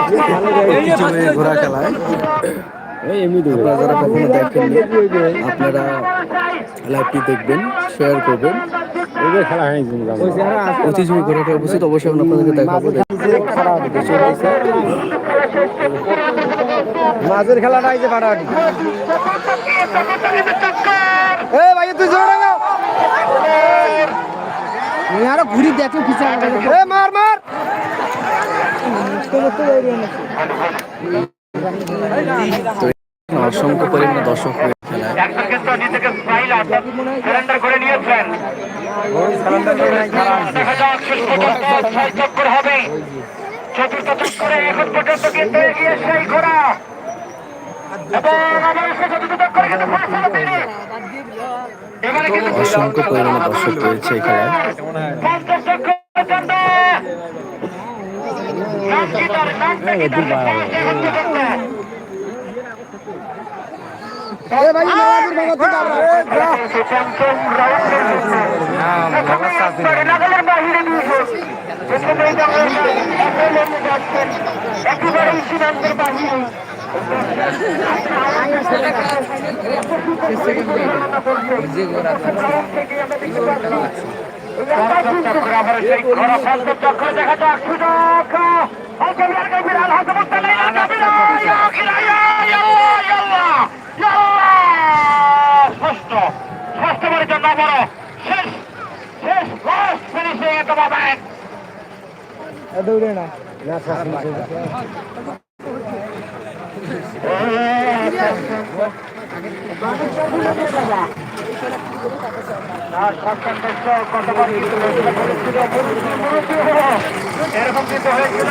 ঐতিহ্যবাহী খেলায় আপনারা যারা কখনো আপনারা লাইভটি দেখবেন শেয়ার করবেন মাছের খেলাটা যে ফাটাফাটি ভাই আরও ঘুরি দেখো কিছু মার মার। অসংখ্য পরিমাণে দর্শক করে নিয়েছেন। হবে। চতুর্থ এখন পর্যন্ত কিন্তু এগিয়ে সেই ঘোড়া। অসংখ্য পরিমাণে দর্শক রয়েছে এই খেলায় একেবারে সীমান্তের চক্র দেখা যাক দৌড়ে না এরকম কিন্তু হয়েছিল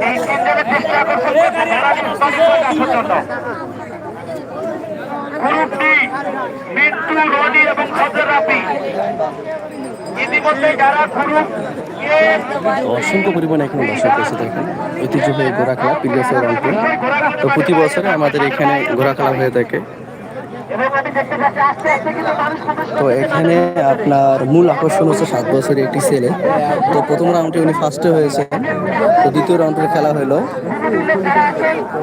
এই তিনজনের এবং ইতিমধ্যে যারা অসংখ্য পরিমাণে এখানে দর্শক রয়েছে দেখেন। ঐতিহ্যবাহী ঘোড়া খেলা রংপুর তো প্রতি বছরে আমাদের এখানে ঘোড়া খেলা হয়ে থাকে। তো এখানে আপনার মূল আকর্ষণ হচ্ছে সাত বছরের একটি ছেলে। তো প্রথম রাউন্ডে উনি ফার্স্টে হয়েছে তো দ্বিতীয় রাউন্ডের খেলা হলো।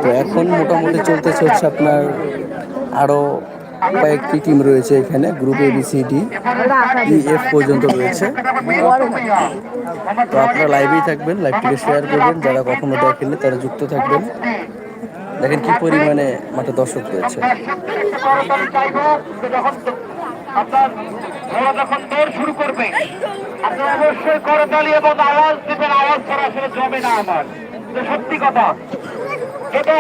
তো এখন মোটামুটি চলতেছে হচ্ছে আপনার আরও কয়েকটি টিম রয়েছে এখানে group A B C D E F পর্যন্ত রয়েছে। তো আপনারা লাইভেই থাকবেন লাইভটিকে শেয়ার করবেন যারা কখনো দেখেননি তারা যুক্ত থাকবেন। দেখেন কি পরিমাণে মাঠে দর্শক রয়েছে। যখন দৌড় শুরু করবে আওয়াজ আওয়াজ ছাড়া না সত্যি কথা এটা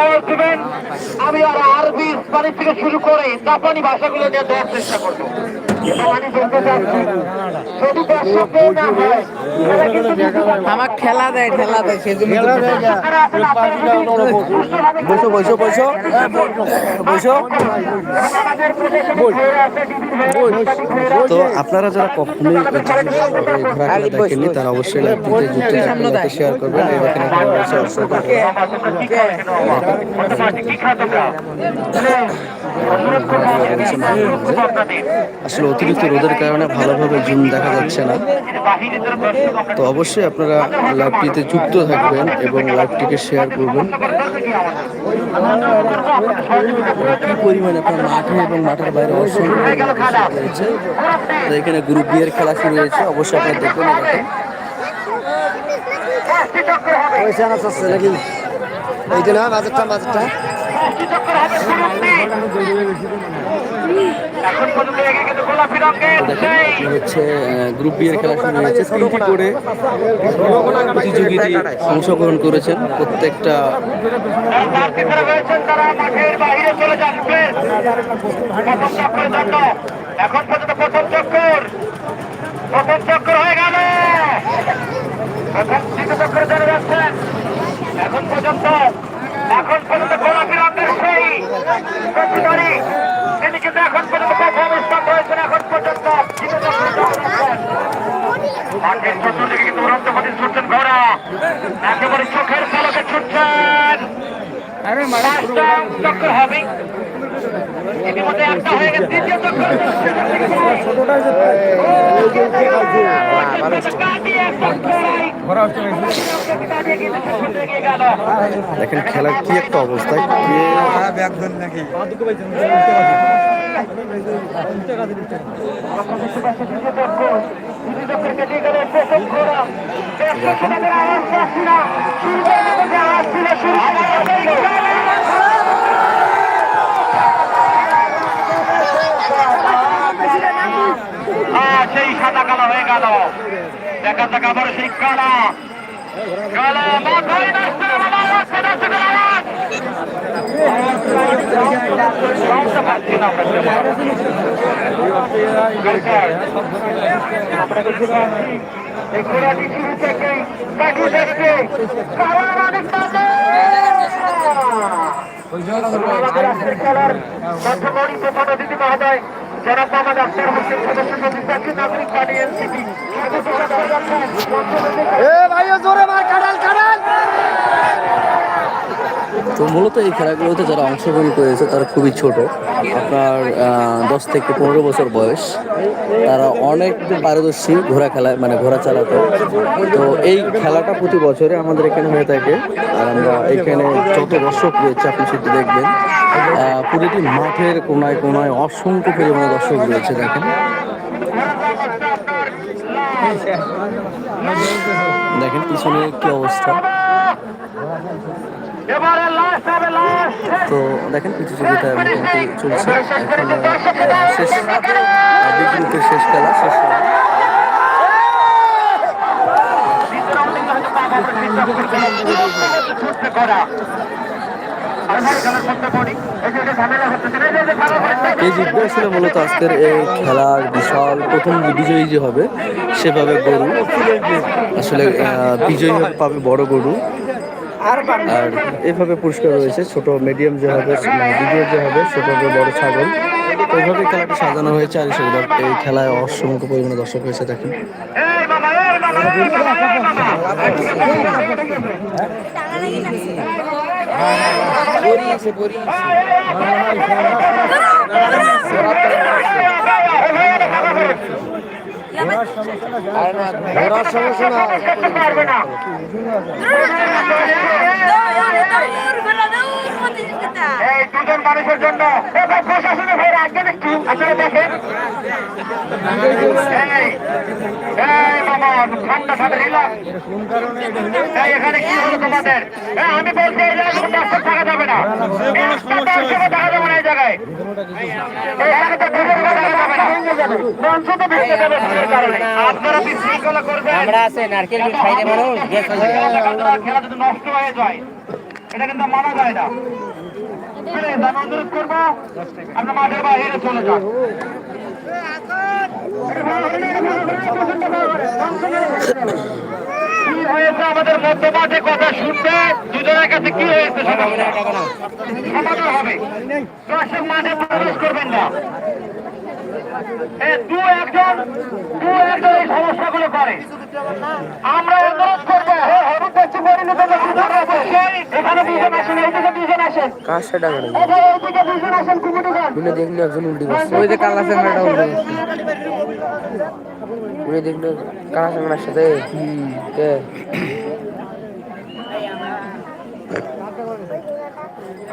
আমি আর আরবি ইসপানি থেকে শুরু করে জাপানি ভাষাগুলো নিয়ে দেওয়ার চেষ্টা করব। হয় আমার খেলা দেয় খেলা দেয় সেজন্য বসো। বসো বসো বসো। তো আপনারা যারা কখনোই দেখেননি তারা অবশ্যই শেয়ার করবেন এই এখানে আসলে অতিরিক্ত রোদের কারণে ভালোভাবে জুম দেখা যাচ্ছে না। তো অবশ্যই আপনারা লাইভটিতে যুক্ত থাকবেন এবং লাইভটিকে শেয়ার করবেন। কি পরিমাণে আপনার মাঠে এবং মাঠের বাইরে অসংখ্য রয়েছে। তো এখানে গ্রুপ বি এর খেলা শুরু হয়েছে অবশ্যই আপনারা দেখবেন এইটা না বাজারটা বাজারটা? এখন পর্যন্ত এগিয়ে কিন্তু গোলাপি রঙের দেখেন সেই আপনার হচ্ছে গ্রুপ বি এর খেলা শুরু হয়েছে। তিনটি করে অংশগ্রহণ করেছেন প্রত্যেকটা। প্রথম চক্রের জন্য এখন পর্যন্ত প্রথম চক্কর প্রথম চক্র হয়ে গেল এখন দ্বিতীয় চক্রে চলে যাচ্ছেন এখন পর্যন্ত এখন পর্যন্ত গোলাপি রঙের সেই প্রতিবারী তিনি কিন্তু এখন পর্যন্ত প্রথম স্থান রয়েছেন এখন পর্যন্ত মাঠের চতুর্দিকে কিন্তু উড়ন্ত গতি ছুটছেন ঘোড়া। একেবারে চোখের পালকে ছুটছেন। পাঁচটা চক্র হবে। দেখেন খেলার কি একটা অবস্থা হ্যাঁ, সেই হয়ে গেল দেখা যাক আবার সেই কালা কালা মাথায় থেকেই কাটু প্রধান অতিথি মহোদয় জনাব মোহাম্মদ হোসেন সদস্য নাগরিক পার্টি এনসিপি। তো মূলত এই খেলাগুলোতে যারা অংশগ্রহণ করেছে তারা খুবই ছোট। আপনার দশ থেকে পনেরো বছর বয়স। তারা অনেক পারদর্শী ঘোড়া খেলায় মানে ঘোড়া চালাতে। তো এই খেলাটা প্রতি বছরে আমাদের এখানে হয়ে থাকে। আর আমরা এখানে যত দর্শক রয়েছে আপনি সেটি দেখবেন প্রতিটি মাঠের কোনায় কোনায় অসংখ্য পরিমাণে দর্শক রয়েছে দেখেন। দেখেন পিছনে কি অবস্থা। তো দেখেন প্রতিযোগিতা মোটামুটি চলছে এখন শেষ বিদ্যুতের শেষ খেলা শেষ এই জিতবে আসলে মূলত আজকের এই খেলার বিশাল প্রথম বিজয়ী যে হবে সেভাবে গরু আসলে বিজয়ী পাবে বড় গরু। আর এভাবে পুরস্কার রয়েছে ছোট মিডিয়াম যে হবে ভিডিও যে হবে ছোট যে বড় ছাগল। এইভাবে খেলাটি সাজানো হয়েছে আর সেগুলো এই খেলায় অসংখ্য পরিমাণে দর্শক হয়েছে দেখেন। এই বাবা এই বাবা এই বাবা এই বাবা ঘোরার সমস্যা না দুজন মানুষের জন্য এবার প্রশাসনের ভাইরা আগে একটু আসলে দেখেন ঠান্ডা ঠান্ডা তোমাদের আমি বলছি এই জায়গায় থাকা যাবে না থাকা যাবে না এই জায়গায় এই জায়গাতে দুজন যাবে। মঞ্চ তো ভেঙে যাবে। ভিড়ের কারণে আপনারা বিশৃঙ্খলা করবেন? আমরা আছে নারকেল বীজ খাইতে মানুষ গ্যাস। খেলা যদি নষ্ট হয়ে যায় এটা কিন্তু মানা যায় না। আমি অনুরোধ করব আপনার মাঠের বাইরে চলে যান। কি হয়েছে আমাদের মধ্য? মাঠে কথা শুনতে দুজনের কাছে কি হয়েছে সমাধান হবে। দর্শক মাঠে প্রবেশ করবেন না। দু একজন দু একজন এই সমস্যাগুলো করে আমরা অনুরোধ করব এখানে দুজন আসেন এইদিকে দুজন আসেন কার সেটা করে এইদিকে দুজন আসেন কুকুটি উনি দেখলে একজন উল্টি করছে ওই যে কালা উল্টি উনি দেখলে কালা চাংড়ার সাথে কে